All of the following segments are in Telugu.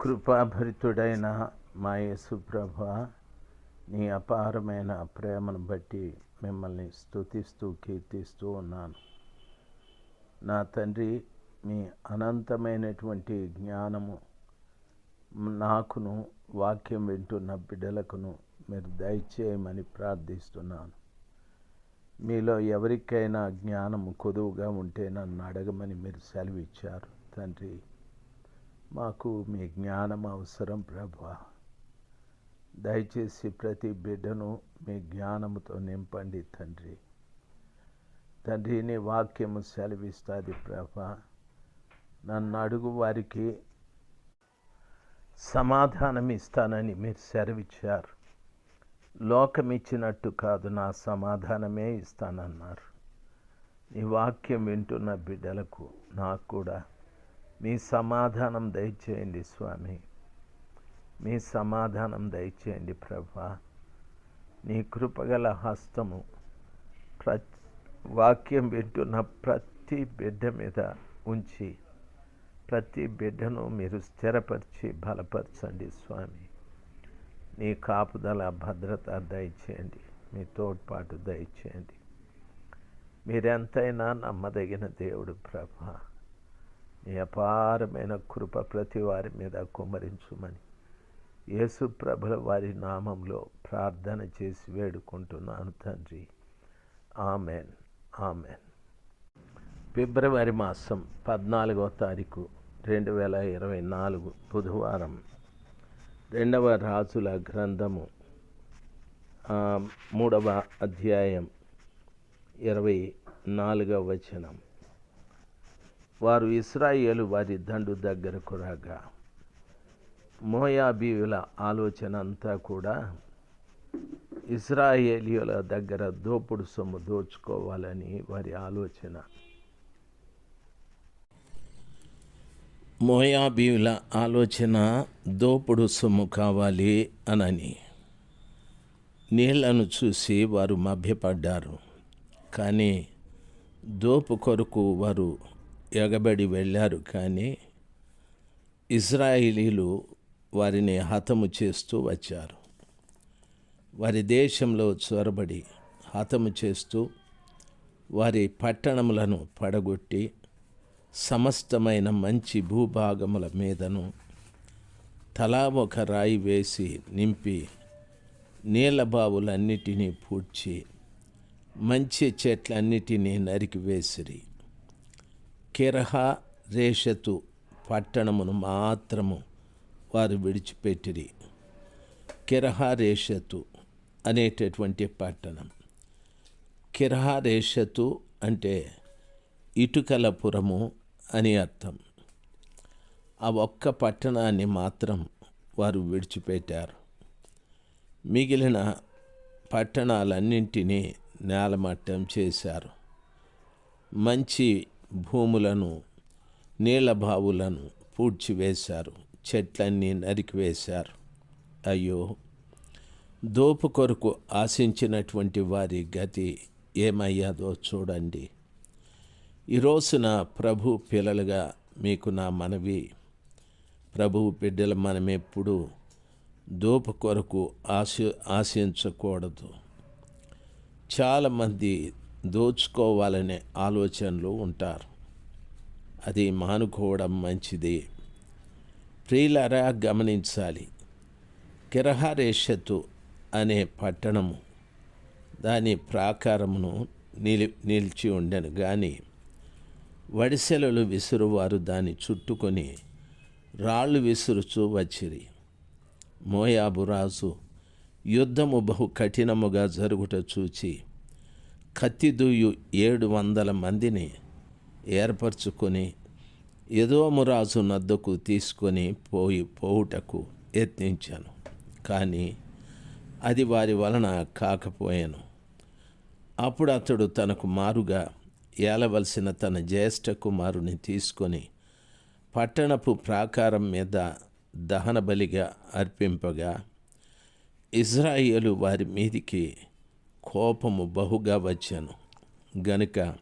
కృపాభరితుడైన మా యేసుప్రభ నీ అపారమైన ప్రేమను బట్టి మిమ్మల్ని స్తుతిస్తూ కీర్తిస్తూ ఉన్నాను. నా తండ్రి మీ అనంతమైనటువంటి జ్ఞానము నాకును వాక్యం వింటున్న బిడ్డలకును మీరు దయచేయమని ప్రార్థిస్తున్నాను. మీలో ఎవరికైనా జ్ఞానము కొదువుగా ఉంటే నన్ను అడగమని మీరు సెలవిచ్చారు. తండ్రి మాకు మీ జ్ఞానం అవసరం ప్రభా. దయచేసి ప్రతి బిడ్డను మీ జ్ఞానముతో నింపండి తండ్రి. తండ్రి నీ వాక్యము సెలవిస్తుంది ప్రభా. నన్ను అడుగు వారికి సమాధానం ఇస్తానని మీరు సెలవిచ్చారు. లోకం ఇచ్చినట్టు కాదు నా సమాధానమే ఇస్తానన్నారు. నీ వాక్యం వింటున్న బిడ్డలకు నాకు కూడా మీ సమాధానం దయచేయండి స్వామి. మీ సమాధానం దయచేయండి ప్రభా. నీ కృపగల హస్తము ప్ర వాక్యం వింటున్న ప్రతి బిడ్డ మీద ఉంచి ప్రతి బిడ్డను మీరు స్థిరపరిచి బలపరచండి స్వామి. నీ కాపుదల భద్రత దయచేయండి. మీ తోడ్పాటు దయచేయండి. మీరెంతైనా నమ్మదగిన దేవుడు ప్రభా. నీ అపారమైన కృప ప్రతి వారి మీద కుమరించుమని యేసు ప్రభుల వారి నామంలో ప్రార్థన చేసి వేడుకుంటున్నాను తండ్రి. ఆమెన్. ఆమెన్. ఫిబ్రవరి మాసం పద్నాలుగో తారీఖు రెండు వేల ఇరవై నాలుగు బుధవారం రెండవ రాజుల గ్రంథము మూడవ అధ్యాయం ఇరవై నాలుగవ వచనం. వారు ఇస్రాయేలు వారి దండు దగ్గరకు రాగా మోయాబీయుల ఆలోచన అంతా కూడా ఇస్రాయేలీయుల దగ్గర దోపుడు సొమ్ము దోచుకోవాలని వారి ఆలోచన. మోయాబీయుల ఆలోచన దోపుడు సొమ్ము కావాలి అనని నీళ్ళను చూసి వారు మభ్యపడ్డారు. కానీ దోపు కొరకు వారు ఎగబడి వెళ్ళారు కానీ ఇజ్రాయిలీలు వారిని హతము చేస్తూ వచ్చారు. వారి దేశంలో చొరబడి హతము చేస్తూ వారి పట్టణములను పడగొట్టి సమస్తమైన మంచి భూభాగముల మీదను తలా ఒక రాయి వేసి నింపి నీళ్ళ బావులన్నిటినీ పూడ్చి మంచి చెట్లన్నిటినీ నరికివేసిరి కిరహ రేషతు పట్టణమును మాత్రము వారు విడిచిపెట్టిరి. కిరహ రేషతు అనేటటువంటి పట్టణం. కిరహ రేషతు అంటే ఇటుకలపురము అని అర్థం. ఆ ఒక్క పట్టణాన్ని మాత్రం వారు విడిచిపెట్టారు. మిగిలిన పట్టణాలన్నింటినీ నేలమట్టం చేశారు. మంచి భూములను నీళ్ళ బావులను పూడ్చివేశారు చెట్లన్నీ నరికివేశారు. అయ్యో! దోపు కొరకు ఆశించినటువంటి వారి గతి ఏమయ్యాదో చూడండి. ఈరోజున ప్రభు పిల్లలుగా మీకు నా మనవి. ప్రభువు బిడ్డలు మనమెప్పుడు దోపు కొరకు ఆశ ఆశించకూడదు. చాలామంది దోచుకోవాలనే ఆలోచనలు ఉంటారు. అది మానుకోవడం మంచిది. ప్రియులరా గమనించాలి. కిరహారేషతు అనే పట్టణము దాని ప్రాకారమును నిలి నిలిచి ఉండెను. కానీ వడిసెలలు విసురువారు దాన్ని చుట్టుకొని రాళ్ళు విసురుచూ వచ్చిరి. మోయాబురాజు యుద్ధము బహు కఠినముగా జరుగుట చూచి కత్తిదూయు ఏడు వందల మందిని ఏర్పరచుకొని యదోమురాజు నద్దకు తీసుకొని పోయి పోవుటకు యత్నించాను. కానీ అది వారి వలన కాకపోయాను. అప్పుడు అతడు తనకు మారుగా ఏలవలసిన తన జ్యేష్ఠ కుమారుని తీసుకొని పట్టణపు ప్రాకారం మీద దహన బలిగా అర్పింపగా ఇజ్రాయేలు వారి మీదికి కోపము బహుగా వచ్చాను. గనుక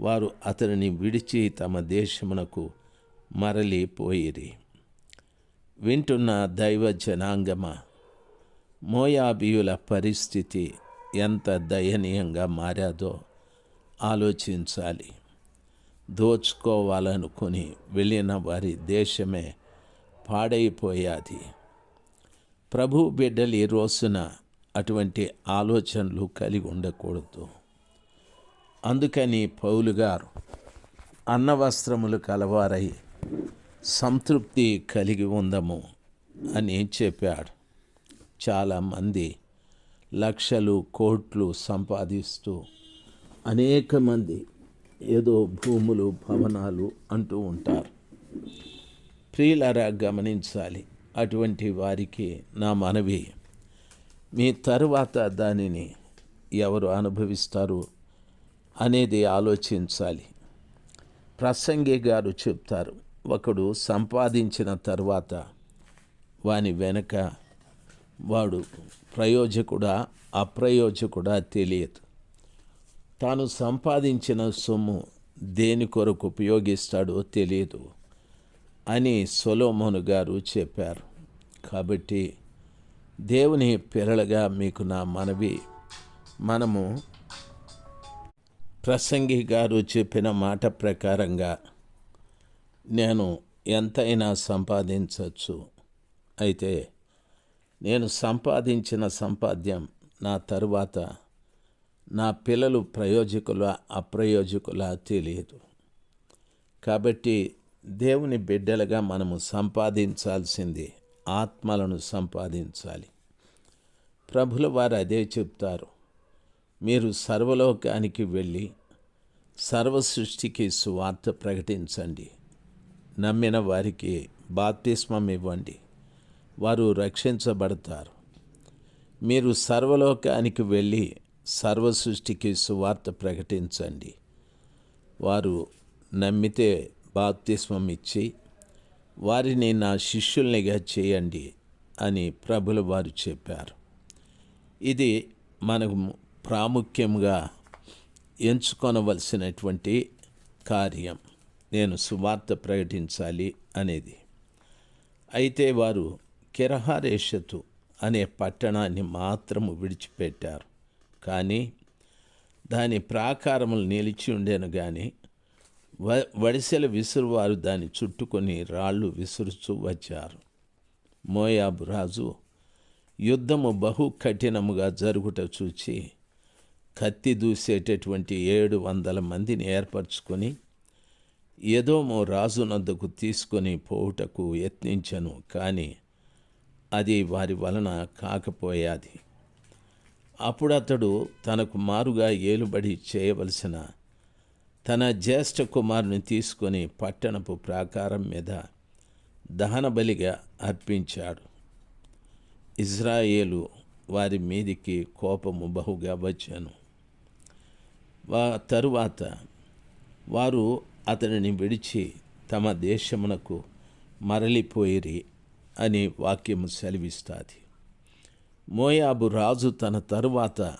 వారు అతనిని విడిచి తమ దేశమునకు మరలిపోయిరి వింటున్న దైవ జనాంగమ? మోయాబియుల పరిస్థితి ఎంత దయనీయంగా మారాదో ఆలోచించాలి. దోచుకోవాలనుకుని వెళ్ళిన వారి దేశమే పాడైపోయాది. ప్రభు బిడ్డలు ఈ రోజున అటువంటి ఆలోచనలు కలిగి ఉండకూడదు. అందుకని పౌలు గారు అన్నవస్త్రములు కలవారై సంతృప్తి కలిగి ఉందము అని చెప్పాడు. చాలామంది లక్షలు కోట్లు సంపాదిస్తూ అనేక మంది ఏదో భూములు భవనాలు అంటూ ఉంటారు. ప్రియులరా గమనించాలి అటువంటి వారికి నా మనవి మీ తరువాత దానిని ఎవరు అనుభవిస్తారు అనేది ఆలోచించాలి. ప్రసంగి గారు చెప్తారు ఒకడు సంపాదించిన తర్వాత వాని వెనక వాడు ప్రయోజకుడా అప్రయోజకుడా తెలియదు. తాను సంపాదించిన సొమ్ము దేని కొరకు ఉపయోగిస్తాడో తెలియదు అని సొలోమోను గారు చెప్పారు. కాబట్టి దేవుని పిరళగా మీకు నా మనవి. మనము ప్రసంగి గారు చెప్పిన మాట ప్రకారంగా నేను ఎంతైనా సంపాదించవచ్చు అయితే నేను సంపాదించిన సంపాద్యం నా తరువాత నా పిల్లలు ప్రయోజకుల అప్రయోజకుల తెలియదు. కాబట్టి దేవుని బిడ్డలుగా మనము సంపాదించాల్సింది ఆత్మలను సంపాదించాలి. ప్రభుల వారు అదే చెప్తారు. మీరు సర్వలోకానికి వెళ్ళి సర్వ సృష్టికి సువార్త ప్రకటించండి. నమ్మిన వారికి బాప్తిస్మం ఇవ్వండి. వారు రక్షించబడతారు. మీరు సర్వలోకానికి వెళ్ళి సర్వ సృష్టికి సువార్త ప్రకటించండి. వారు నమ్మితే బాప్తిస్మం ఇచ్చి వారిని నా శిష్యుల్నిగా చేయండి అని ప్రభుల వారు చెప్పారు. ఇది మనకు ప్రాముఖ్యంగా ఎంచుకొనవలసినటువంటి కార్యం. నేను సువార్త ప్రకటించాలి అనేది. అయితే వారు కిరహారేషతు అనే పట్టణాన్ని మాత్రము విడిచిపెట్టారు. కానీ దాని ప్రాకారములు నిలిచి ఉండేను కానీ వ వడిసెల విసురువారు దాన్ని చుట్టుకొని రాళ్ళు విసురుచూ వచ్చారు. మోయాబు రాజు యుద్ధము బహు కఠినముగా జరుగుట చూచి కత్తి దూసేటటువంటి ఏడు వందల మందిని ఏర్పరచుకొని ఏదోమో రాజునందుకు తీసుకొని పోవుటకు యత్నించను కానీ అది వారి వలన కాకపోయాది. అప్పుడు అతడు తనకు మారుగా ఏలుబడి చేయవలసిన తన జ్యేష్ఠ కుమారుని తీసుకొని పట్టణపు ప్రాకారం మీద దహన బలిగా అర్పించాడు. ఇజ్రాయేలు వారి మీదికి కోపము బహుగా వచ్చాను. వా తరువాత వారు అతనిని విడిచి తమ దేశమునకు మరలిపోయిరి అని వాక్యము సెలవిస్తుంది. మోయాబు రాజు తన తరువాత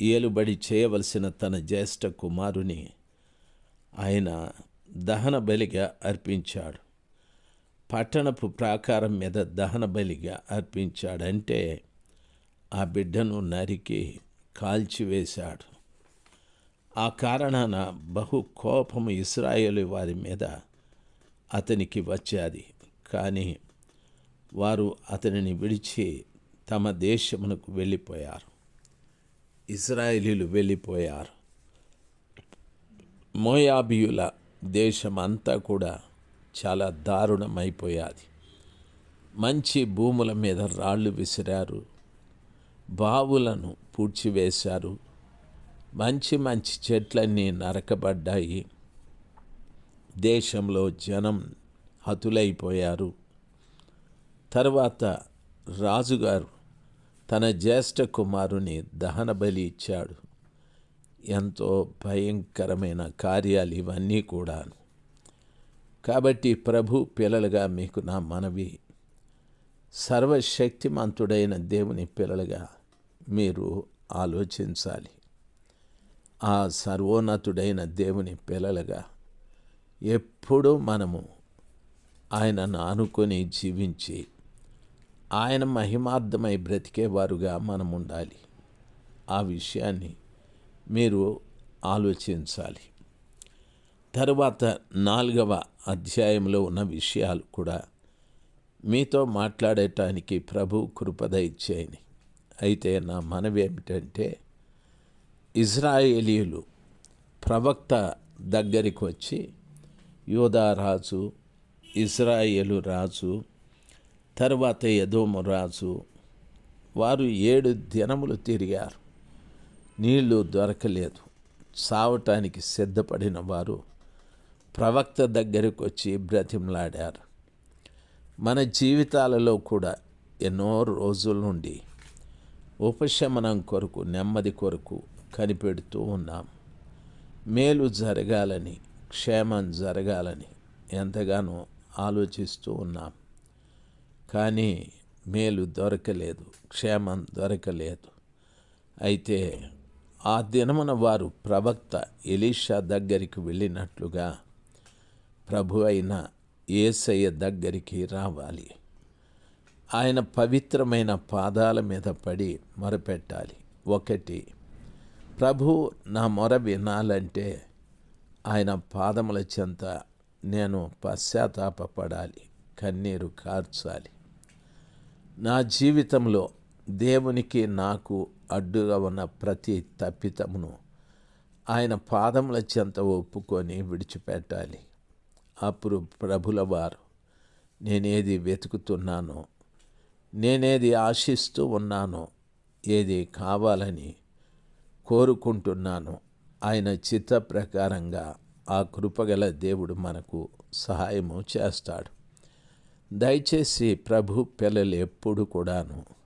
ఏలుబడి చేయవలసిన తన జ్యేష్ఠ కుమారుని ఆయన దహన బలిగా అర్పించాడు. పట్టణపు ప్రాకారం మీద దహన బలిగా అర్పించాడంటే ఆ బిడ్డను నరికి కాల్చివేశాడు. ఆ కారణాన బహు కోపము ఇస్రాయేలు వారి మీద అతనికి వచ్చేది. కానీ వారు అతనిని విడిచి తమ దేశమునకు వెళ్ళిపోయారు. ఇస్రాయేలీలు వెళ్ళిపోయారు. మోయాబియుల దేశమంతా కూడా చాలా దారుణమైపోయాది. మంచి భూముల మీద రాళ్ళు విసిరారు. బావులను పూడ్చివేశారు. మంచి మంచి చెట్లన్నీ నరకబడ్డాయి. దేశంలో జనం హతులైపోయారు. తర్వాత రాజుగారు తన జ్యేష్ఠ కుమారుని దహన బలి ఇచ్చాడు. ఎంతో భయంకరమైన కార్యాలు ఇవన్నీ కూడాను. కాబట్టి ప్రభు పిల్లలుగా మీకు నా మనవి సర్వశక్తిమంతుడైన దేవుని పిల్లలుగా మీరు ఆలోచించాలి. ఆ సర్వోన్నతుడైన దేవుని పిల్లలుగా ఎప్పుడూ మనము ఆయనను ఆనుకొని జీవించి ఆయన మహిమార్థమై బ్రతికేవారుగా మనం ఉండాలి ఆ విషయాన్ని మీరు ఆలోచించాలి. తర్వాత నాలుగవ అధ్యాయంలో ఉన్న విషయాలు కూడా మీతో మాట్లాడటానికి ప్రభు కృపద ఇచ్చేయని. అయితే నా మనవి ఏమిటంటే ఇజ్రాయేలీయులు ప్రవక్త దగ్గరికి వచ్చి యోధారాజు ఇజ్రాయేలు రాజు తర్వాత యదోము రాజు వారు ఏడు దినములు తిరిగారు. నీళ్ళు దొరకలేదు. సావటానికి సిద్ధపడిన వారు ప్రవక్త దగ్గరికి వచ్చి బ్రతిమలాడారు. మన జీవితాలలో కూడా ఎన్నో రోజుల నుండి ఉపశమనం కొరకు నెమ్మది కొరకు కనిపెడుతూ ఉన్నాం. మేలు జరగాలని క్షేమం జరగాలని ఎంతగానో ఆలోచిస్తూ ఉన్నాం. కానీ మేలు దొరకలేదు క్షేమం దొరకలేదు. అయితే ఆ దినమున వారు ప్రవక్త ఎలీషా దగ్గరికి వెళ్ళినట్లుగా ప్రభు అయిన ఏసయ్య దగ్గరికి రావాలి. ఆయన పవిత్రమైన పాదాల మీద పడి మొరపెట్టాలి. ఒకటి ప్రభు నా మొర వినాలంటే ఆయన పాదముల చెంత నేను పశ్చాత్తాపడాలి కన్నీరు కార్చాలి. నా జీవితంలో దేవునికి నాకు అడ్డుగా ఉన్న ప్రతి తప్పితమును ఆయన పాదముల చెంత ఒప్పుకొని విడిచిపెట్టాలి. అప్పుడు ప్రభుల వారు నేనేది వెతుకుతున్నానో నేనేది ఆశిస్తూ ఉన్నానో ఏది కావాలని కోరుకుంటున్నానో ఆయన చిత్త ప్రకారంగా ఆ కృపగల దేవుడు మనకు సహాయము చేస్తాడు. దయచేసి ప్రభు పిల్లలు ఎప్పుడు కూడాను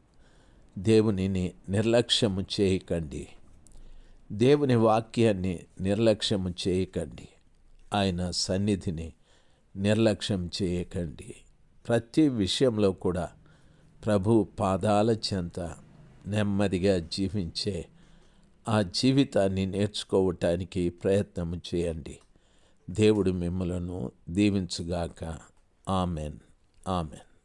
దేవునిని నిర్లక్ష్యము చేయకండి. దేవుని వాక్యాన్ని నిర్లక్ష్యము చేయకండి. ఆయన సన్నిధిని నిర్లక్ష్యం చేయకండి. ప్రతి విషయంలో కూడా ప్రభు పాదాల చెంత నెమ్మదిగా జీవించే ఆ జీవితాన్ని నేర్చుకోవటానికి ప్రయత్నం చేయండి. దేవుడు మిమ్మలను దీవించుగాక. ఆమెన్. ఆమెన్.